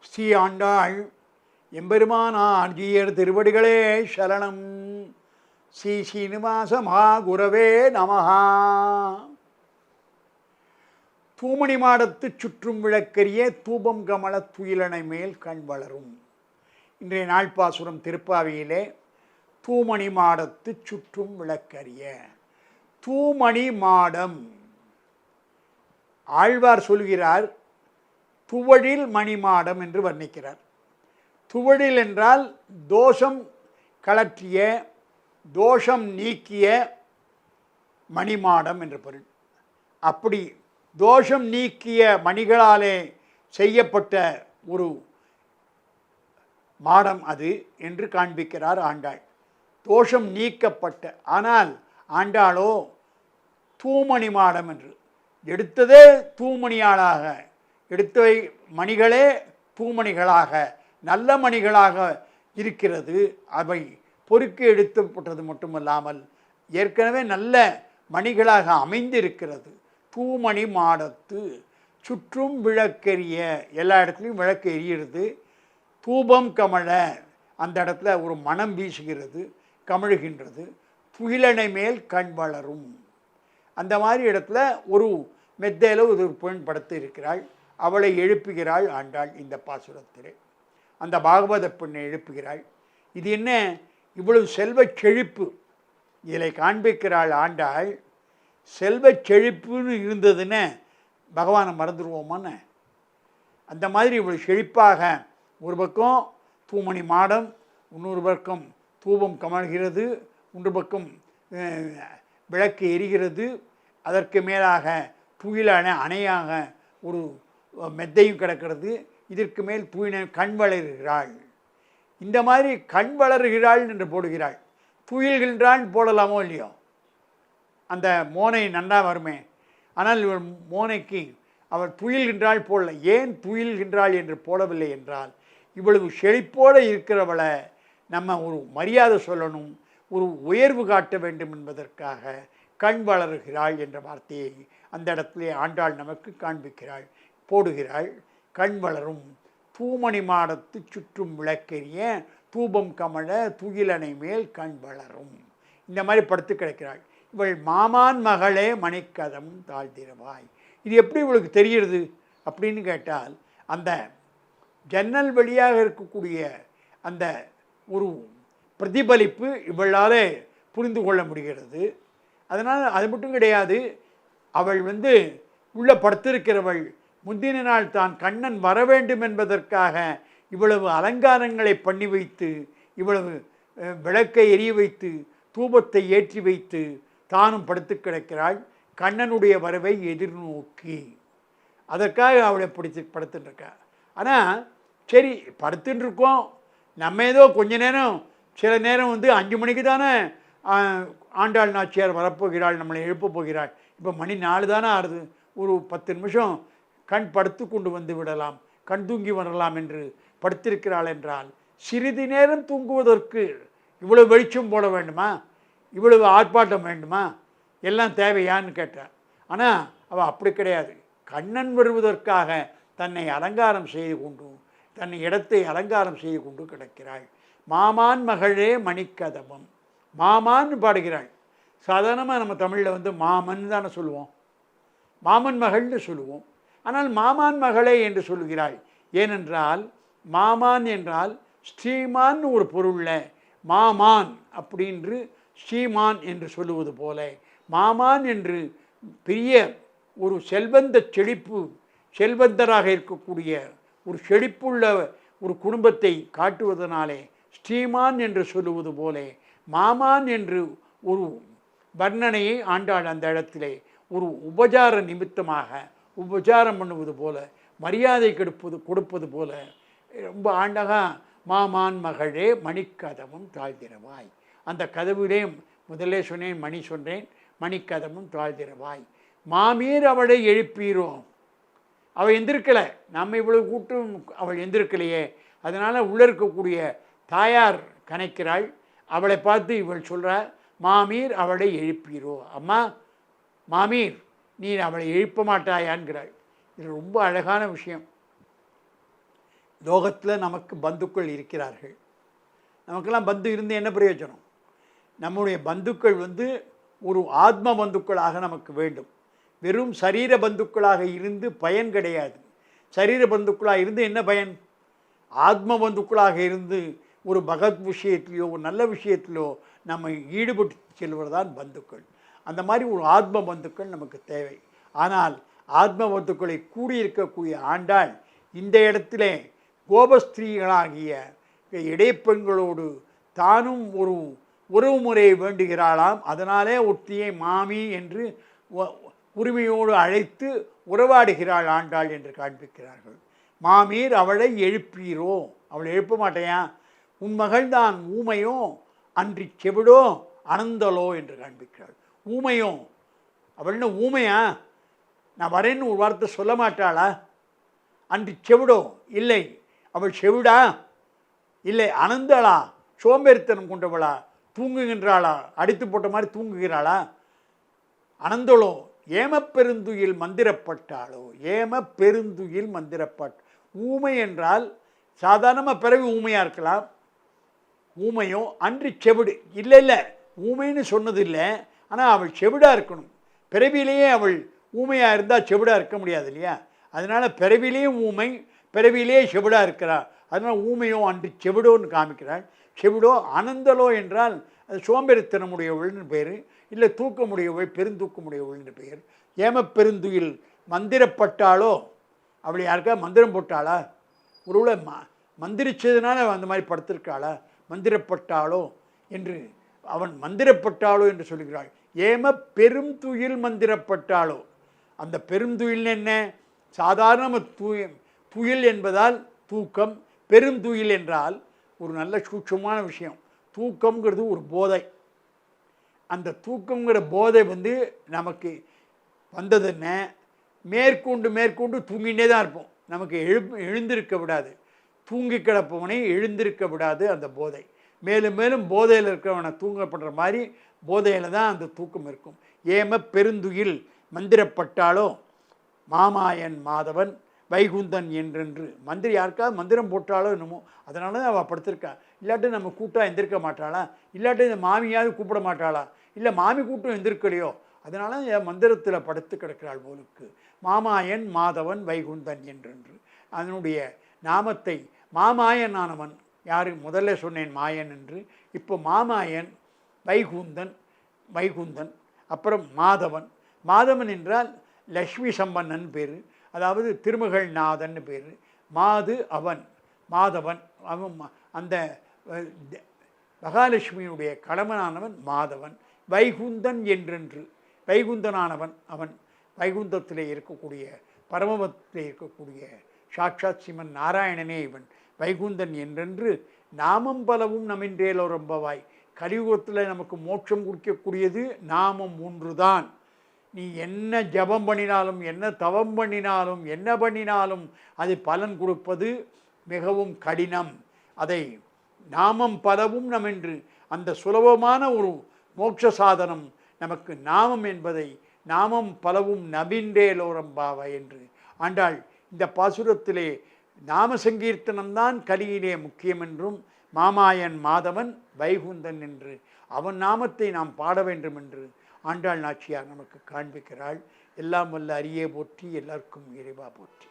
ஸ்ரீ ஆண்டாள் எம்பெருமானார் ஜீயர் திருவடிகளே சரணம். ஸ்ரீ சீனிவாச மகாகுரவே நமஹா. தூமணி மாடத்து சுற்றும் விளக்கரிய தூபம் கமல துயிலனை மேல் கண் வளரும். இன்றைய நாள்பாசுரம் திருப்பாவியிலே தூமணி மாடத்து சுற்றும் விளக்கரிய தூமணி மாடம். ஆழ்வார் சொல்கிறார் துவழில் மணிமாடம் என்று வர்ணிக்கிறார். துவழில் என்றால் தோஷம் கலற்றிய தோஷம் நீக்கிய மணிமாடம் என்று பொருள். அப்படி தோஷம் நீக்கிய மணிகளாலே செய்யப்பட்ட ஒரு மாடம் அது என்று காண்பிக்கிறார் ஆண்டாள். தோஷம் நீக்கப்பட்ட ஆனால் ஆண்டாளோ தூமணி மாடம் என்று. எடுத்ததே தூமணியாளாக எடுத்தவை மணிகளே தூமணிகளாக. நல்ல மணிகளாக இருக்கிறது. அவை பொறுக்கி எடுத்தப்பட்டது மட்டுமல்லாமல் ஏற்கனவே நல்ல மணிகளாக அமைந்திருக்கிறது. தூமணி மாடத்து சுற்றும் விளக்கெரிய எல்லா இடத்துலையும் விளக்கு எரியிறது. தூபம் கமழ அந்த இடத்துல ஒரு மனம் வீசுகிறது கமழுகின்றது. துயிலனை மேல் கண் வளரும். அந்த மாதிரி இடத்துல ஒரு மெத்தையில் ஒரு பெண் படுத்து இருக்கிறாள் அவளை எழுப்புகிறாள் ஆண்டாள் இந்த பாசுரத்திலே. அந்த பாகவத பெண்ணை எழுப்புகிறாள். இது என்ன? இவ்வளவு செல்வச் செழிப்பு. இதில் காண்பிக்கிறாள் ஆண்டாள் செல்வச் செழிப்புன்னு இருந்ததுன்னு பகவானை மறந்துடுவோமான்னு. அந்த மாதிரி இவ்வளவு செழிப்பாக ஒரு பக்கம் தூமணி மாடம் இன்னொரு பக்கம் தூபம் கமழ்கிறது ஒன்று பக்கம் விளக்கு எரிகிறது அதற்கு மேலாக புயலான அணையாக ஒரு மெத்தையும் கிடக்கிறது இதற்கு மேல் புயின கண் வளர்கிறாள். இந்த மாதிரி கண் வளர்கிறாள் என்று போடுகிறாள். புயல்கின்றான் போடலாமோ இல்லையோ? அந்த மோனை நன்றாக வருமே. ஆனால் இவர் மோனைக்கு அவள் புயல்கின்றாள் போடல. ஏன் புயல்கின்றாள் என்று போடவில்லை என்றால் இவ்வளவு செழிப்போடு இருக்கிறவளை நம்ம ஒரு மரியாதை சொல்லணும் ஒரு உயர்வு காட்ட வேண்டும் என்பதற்காக கண் வளருகிறாள் என்ற வார்த்தையை அந்த இடத்திலே ஆண்டாள் நமக்கு காண்பிக்கிறாள். போடுகிறாள் கண் வளரும். தூமணி மாடத்து சுற்றும் விளக்கெரிய தூபம் கமழ துயிலனை மேல் கண் வளரும். இந்த மாதிரி படுத்து கிடக்கிறாள். இவள் மாமான் மகளே மணிக்கதம் தாழ்த்திரவாய் இது எப்படி இவளுக்கு தெரிகிறது அப்படின்னு கேட்டால் அந்த ஜன்னல் வழியாக இருக்கக்கூடிய அந்த ஒரு பிரதிபலிப்பு இவளால் புரிந்து கொள்ள முடிகிறது. அதனால் அது மட்டும் கிடையாது அவள் வந்து உள்ள படுத்திருக்கிறவள் முந்தின நாள் தான் கண்ணன் வர வேண்டும் என்பதற்காக இவ்வளவு அலங்காரங்களை பண்ணி வைத்து இவ்வளவு விளக்கை எரிய வைத்து தூபத்தை ஏற்றி வைத்து தானும் படுத்து கிடக்கிறாள். கண்ணனுடைய வரவை எதிர்நோக்கி. அதற்காக அவளை பிடிச்சி படுத்துட்டுருக்கா ஆனால் சரி படுத்துட்டுருக்கோம் நம்ம ஏதோ கொஞ்ச நேரம் சில நேரம் வந்து அஞ்சு மணிக்கு தானே ஆண்டாள் நாச்சியார் வரப்போகிறாள் நம்மளை எழுப்பப் போகிறாள். இப்போ மணி நாலு தானே ஆறுது. ஒரு பத்து நிமிஷம் கண் படுத்து கொண்டு வந்து விடலாம் கண் தூங்கி வரலாம் என்று படுத்திருக்கிறாள் என்றால் சிறிது நேரம் தூங்குவதற்கு இவ்வளவு வெளிச்சம் போட வேண்டுமா? இவ்வளவு ஆர்ப்பாட்டம் வேண்டுமா? எல்லாம் தேவையான்னு கேட்டார். ஆனால் அவள் அப்படி கிடையாது. கண்ணன் வருவதற்காக தன்னை அலங்காரம் செய்து கொண்டு தன் இடத்தை அலங்காரம் செய்து கொண்டு கிடக்கிறாள். மாமான் மகளே மணிக்கதவம். மாமான்னு பாடுகிறாள். சாதாரணமாக நம்ம தமிழில் வந்து மாமன் தானே சொல்லுவோம். மாமன் மகள்னு சொல்லுவோம். ஆனால் மாமான் மகளே என்று சொல்லுகிறாள் ஏனென்றால் மாமான் என்றால் ஸ்ரீமான் ஒரு பொருளில். மாமான் அப்படின்று ஸ்ரீமான் என்று சொல்லுவது போல. மாமான் என்று பெரிய ஒரு செல்வந்த செழிப்பு செல்வந்தராக இருக்கக்கூடிய ஒரு செழிப்புள்ள ஒரு குடும்பத்தை காட்டுவதனாலே ஸ்ரீமான் என்று சொல்லுவது போலே மாமான் என்று ஒரு வர்ணனையை ஆண்டாள் அந்த இடத்திலே. ஒரு உபசார நிமித்தமாக உபச்சாரம் பண்ணுவது போல மரியாதை கெடுப்பது கொடுப்பது போல ரொம்ப ஆண்டகா மாமான் மகளே மணிக்கதமும் தாழ்திரவாய் அந்த கதவிலே முதலே சொன்னேன் மணி சொன்னேன் மணிக்கதமும் தாழ்திரவாய் மாமீர் அவளை எழுப்பீரோம் அவள் எந்திருக்கலை. நம்ம இவ்வளவு கூட்டம் அவள் எந்திருக்கலையே. அதனால் உள்ளே இருக்கக்கூடிய தாயார் கணக்கிறாள் அவளை பார்த்து இவள் சொல்கிறார் மாமீர் அவளை எழுப்பீரோ. அம்மா மாமீர் நீ அவளை எழுப்ப மாட்டாயான்கிறாள். இது ரொம்ப அழகான விஷயம். லோகத்தில் நமக்கு பந்துக்கள் இருக்கிறார்கள். நமக்கெல்லாம் பந்து இருந்து என்ன பிரயோஜனம்? நம்முடைய பந்துக்கள் வந்து ஒரு ஆத்ம பந்துக்களாக நமக்கு வேண்டும். வெறும் சரீர பந்துக்களாக இருந்து பயன் கிடையாது. சரீர பந்துக்களாக இருந்து என்ன பயன்? ஆத்ம பந்துக்களாக இருந்து ஒரு பகத் விஷயத்திலையோ ஒரு நல்ல விஷயத்திலோ நம்ம ஈடுபட்டு செல்வதுதான் பந்துக்கள். அந்த மாதிரி ஒரு ஆத்ம பந்துக்கள் நமக்கு தேவை. ஆனால் ஆத்ம பந்துக்களை கூடியிருக்கக்கூடிய ஆண்டாள் இந்த இடத்துல கோபஸ்திரீகளாகிய இடைப்பெண்களோடு தானும் ஒரு உறவு முறையை வேண்டுகிறாளாம். அதனாலே ஒத்தியை மாமி என்று உரிமையோடு அழைத்து உறவாடுகிறாள் ஆண்டாள் என்று காண்பிக்கிறார்கள். மாமீர் அவளை எழுப்பீரோ? அவளை எழுப்ப மாட்டேயா? உன் மகள்தான் ஊமையோ? அன்றி செவிடோ? அனந்தலோ? என்று காண்பிக்கிறாள். ஊமையோ? அவள் என்ன ஊமையா? நான் வரேன்னு ஒரு வார்த்தை சொல்ல மாட்டாளா? அன்றி செவிடோ? இல்லை. அவள் செவிடா? இல்லை. அனந்தளா? சோம்பேறித்தனம் கொண்டவளா? தூங்குகின்றாளா? அடித்து போட்ட மாதிரி தூங்குகிறாளா? அனந்தளோ? ஏமப்பெருந்துயில் மந்திரப்பட்டாளோ? ஏம பெருந்துயில் மந்திரப்பட் ஊமை என்றால் சாதாரணமாக பிறவி ஊமையாக இருக்கலாம். ஊமையும் அன்று செவிடு. இல்லை இல்லை. ஊமைன்னு சொன்னது இல்லை ஆனால் அவள் செவிடாக இருக்கணும். பிறவியிலேயே அவள் ஊமையாக இருந்தால் செவிடாக இருக்க முடியாது இல்லையா? அதனால் பிறவிலேயும் ஊமை பிறவியிலேயே செவிடாக இருக்கிறா. அதனால் ஊமையோ அன்று செவிடோன்னு காமிக்கிறாள். செவிடோ அனந்தலோ என்றால் அது சோம்பேறித்தனமுடையவள்னு பேர். இல்லை தூக்கமுடையவள் பெருந்தூக்கமுடையவள்னு பெயர் ஏம பெருந்துயில் மந்திரப்பட்டாளோ அவள் யாருக்கா? மந்திரம் போட்டாளா? ஒருவேளை ம மந்திரிச்சதுனால அந்த மாதிரி படுத்திருக்காளா? மந்திரப்பட்டாளோ என்று அவன் மந்திரப்பட்டாளோ என்று சொல்கிறாள். ஏம பெரும் துயில் மந்திரப்பட்டாளோ. அந்த பெரும் துயில் என்ன? சாதாரண தூய துயில் என்பதால் தூக்கம். பெரும் துயில் என்றால் ஒரு நல்ல சூட்சமான விஷயம். தூக்கம்ங்கிறது ஒரு போதை. அந்த தூக்கங்கிற போதை வந்து நமக்கு வந்ததுன்னு மேற்கொண்டு மேற்கொண்டு தூங்கிட்டே தான் இருப்போம். நமக்கு எழு எழுந்திருக்க விடாது. தூங்கி கிடப்பவனை எழுந்திருக்க விடாது அந்த போதை. மேலும் மேலும் போதையில் இருக்கிறவனை தூங்கப்படுற மாதிரி போதையில் தான் அந்த தூக்கம் இருக்கும். ஏம பெருந்துயில் மந்திரப்பட்டாலோ மாமாயன் மாதவன் வைகுந்தன் என்றென்று மந்திரி யாருக்காவது மந்திரம் போட்டாலோ என்னமோ அதனால தான் அவள் படுத்திருக்கா. இல்லாட்டி நம்ம கூட்டாக எந்திருக்க மாட்டாளா? இல்லாட்டி இந்த மாமியாவது கூப்பிட மாட்டாளா? இல்லை மாமி கூட்டம் எந்திருக்கலையோ? அதனால என் மந்திரத்தில் படுத்து கிடக்கிறாள் போலுக்கு. மாமாயன் மாதவன் வைகுந்தன் என்றென்று. அதனுடைய நாமத்தை மாமாயன் ஆனவன் யார் முதல்ல சொன்னேன் மாயன் என்று. இப்போ மாமாயன் வைகுந்தன் வைகுந்தன் அப்புறம் மாதவன். மாதவன் என்றால் லக்ஷ்மி சம்பன்னன் பேர். அதாவது திருமகள் நாதன் பேர். மாது அவன் மாதவன். அவன் அந்த மகாலட்சுமியினுடைய மகாலட்சுமியுடைய கணவனானவன் மாதவன். வைகுந்தன் என்றென்று. வைகுந்தனானவன் அவன். வைகுந்தத்தில் இருக்கக்கூடிய பரமபத்தில் இருக்கக்கூடிய சாட்சாத் சிவன் நாராயணனே இவன். வைகுந்தன் என்றென்று நாமம் பலவும் நமின்றேலோ ரொம்பவாய். கலியுகத்தில் நமக்கு மோட்சம் கொடுக்கக்கூடியது நாமம் ஒன்றுதான். நீ என்ன ஜபம் பண்ணினாலும் என்ன தவம் பண்ணினாலும் என்ன பண்ணினாலும் அது பலன் கொடுப்பது மிகவும் கடினம். அதை நாமம் பலவும் நமென்று அந்த சுலபமான ஒரு மோட்ச சாதனம் நமக்கு நாமம் என்பதை நாமம் பலவும் நபின்றேலோரம்பாவ என்று. ஆண்டாள் இந்த பாசுரத்திலே நாம சங்கீர்த்தனம்தான் கலியிலே முக்கியம் என்றும் மாமாயன் மாதவன் வைகுந்தன் என்று. அவன் நாமத்தை நாம் பாட வேண்டும் என்று ஆண்டாள் நாச்சியார் நமக்கு காண்பிக்கிறாள். எல்லாம் வல்ல அரியே போற்றி எல்லாருக்கும் இறைவா போற்றி.